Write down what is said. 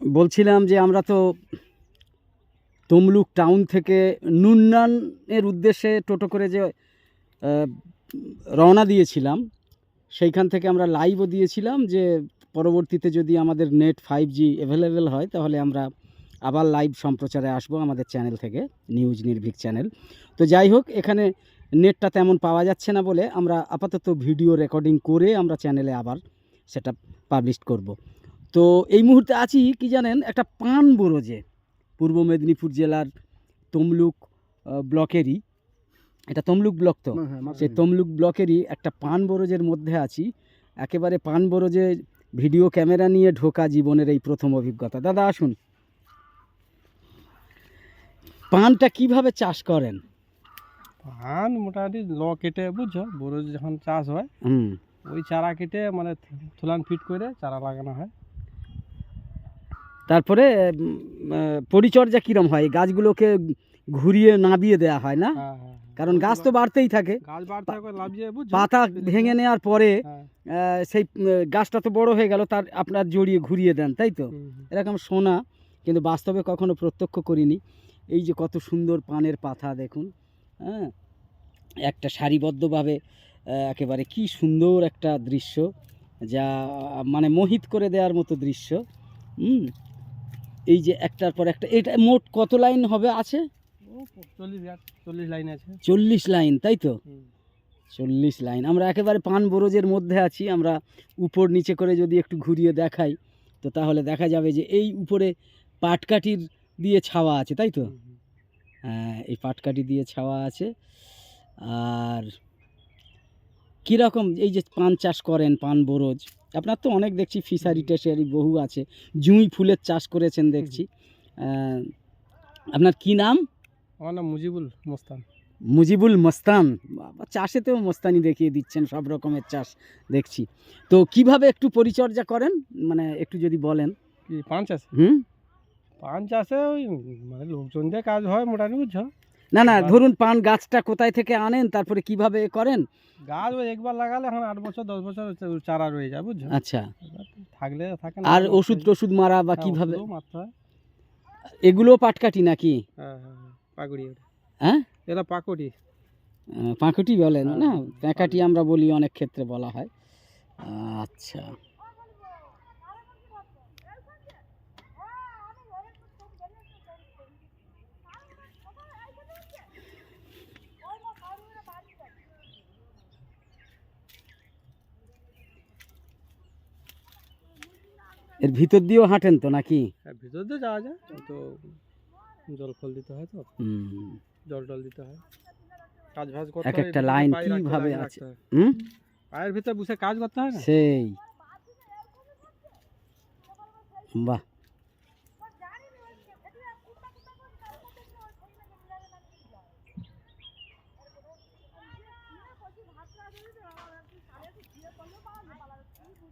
বলছিলাম যে আমরা তো তমলুক টাউন থেকে নুন্নানের উদ্দেশ্যে টোটো করে যে রওনা দিয়েছিলাম, সেইখান থেকে আমরা লাইভও দিয়েছিলাম যে পরবর্তীতে যদি আমাদের নেট ফাইভ জি অ্যাভেলেবেল হয়, তাহলে আমরা আবার লাইভ সম্প্রচারে আসব আমাদের চ্যানেল থেকে নিউজ নির্ভীক চ্যানেল তো যাই হোক, এখানে নেটটা তেমন পাওয়া যাচ্ছে না বলে আমরা আপাতত ভিডিও রেকর্ডিং করে আমরা চ্যানেলে আবার সেটা পাবলিশ করব। তো এই মুহূর্তে আছি কি জানেন একটা পান বরজে। পূর্ব মেদিনীপুর জেলার তমলুক ব্লকেরই। এটা তমলুক ব্লক তো? সেই তমলুক ব্লকেরই একটা পান বরজের মধ্যে আছি। একেবারে পান বরজে ভিডিও ক্যামেরা নিয়ে ঢোকা জীবনের এই প্রথম অভিজ্ঞতা। দাদা আসুন। পানটা কীভাবে চাষ করেন? পান মোটামুটি ল কেটে বুঝছ? বড় যখন চাষ হয় ওই চারা কেটে মানে থুলান ফিট করে চারা লাগানো হয়। তারপরে পরিচর্যা কীরম হয়? গাছগুলোকে ঘুরিয়ে নাবিয়ে দেওয়া হয় না? হ্যাঁ হ্যাঁ কারণ গাছ তো বাড়তেই থাকে। পাতা ভেঙে নেওয়ার পরে হ্যাঁ। সেই গাছটা তো বড় হয়ে গেল তার আপনার জড়িয়ে ঘুরিয়ে দেন তাই তো। এরকম শোনা কিন্তু বাস্তবে কখনো প্রত্যক্ষ করিনি। এই যে কত সুন্দর পানের পাতা দেখুন হ্যাঁ? একটা সারিবদ্ধভাবে একেবারে কি সুন্দর একটা দৃশ্য যা মানে মোহিত করে দেওয়ার মতো দৃশ্য হুম? এই যে একটার পর একটা এটা মোট কত লাইন হবে আছে? চল্লিশ লাইন আছে। চল্লিশ লাইন তাই তো? চল্লিশ লাইন আমরা একেবারে পান বরজের মধ্যে আছি আমরা উপর নিচে করে যদি একটু ঘুরিয়ে দেখাই তো তাহলে দেখা যাবে যে এই উপরে পাটকাঠির দিয়ে ছাওয়া আছে তাই তো। হ্যাঁ এই পাটকাঠি দিয়ে ছাওয়া আছে আর কীরকম এই যে পান চাষ করেন পান বরজ? আপনার তো অনেক দেখছি ফিশারি টেশারি বহু আছে। জুঁই ফুলের চাষ করেছেন দেখছি। আপনার কি নাম? আমার নাম মুজিবুল মোস্তান। মুজিবুল মস্তান? চাষেতেও মস্তানি দেখিয়ে দিচ্ছেন সব রকমের চাষ দেখছি। তো কীভাবে একটু পরিচর্যা করেন? মানে একটু যদি বলেন। পান চাষ? হুম? পান চাষে ওই মানে লোকজন দিয়ে কাজ হয় মোটামুটি বুঝছ না না ধরুন পান গাছটা কোথায় থেকে আনেন তারপরে কীভাবে করেন? গাছ ওই একবার লাগালে এখন আট বছর দশ বছর চারা রয়ে যায় বুঝছ? আচ্ছা। থাকলে থাকে আর ওষুধ টষুধ মারা বা কীভাবে। এগুলো পাটকাঠি নাকি? হ্যাঁ হ্যাঁ হ্যাঁ, পাকুড়ি হ্যাঁ? এটা পাকুড়ি। পাঁকুটি বলেন না? প্যাঁকাটি আমরা বলি অনেক ক্ষেত্রে বলা হয়। আচ্ছা। এর ভিতর দিয়েও হাঁটেন তো নাকি? হ্যাঁ ভিতর দিয়ে যাওয়া যায় তো জল ফল দিতে হয় তো। হুম। জল টল দিতে হয়। কাজ ভাজ করতে এক একটা লাইন কীভাবে আছে? হুম? পায়ের ভিতরে বসে কাজ করতে হয় না? সেই। বাহ।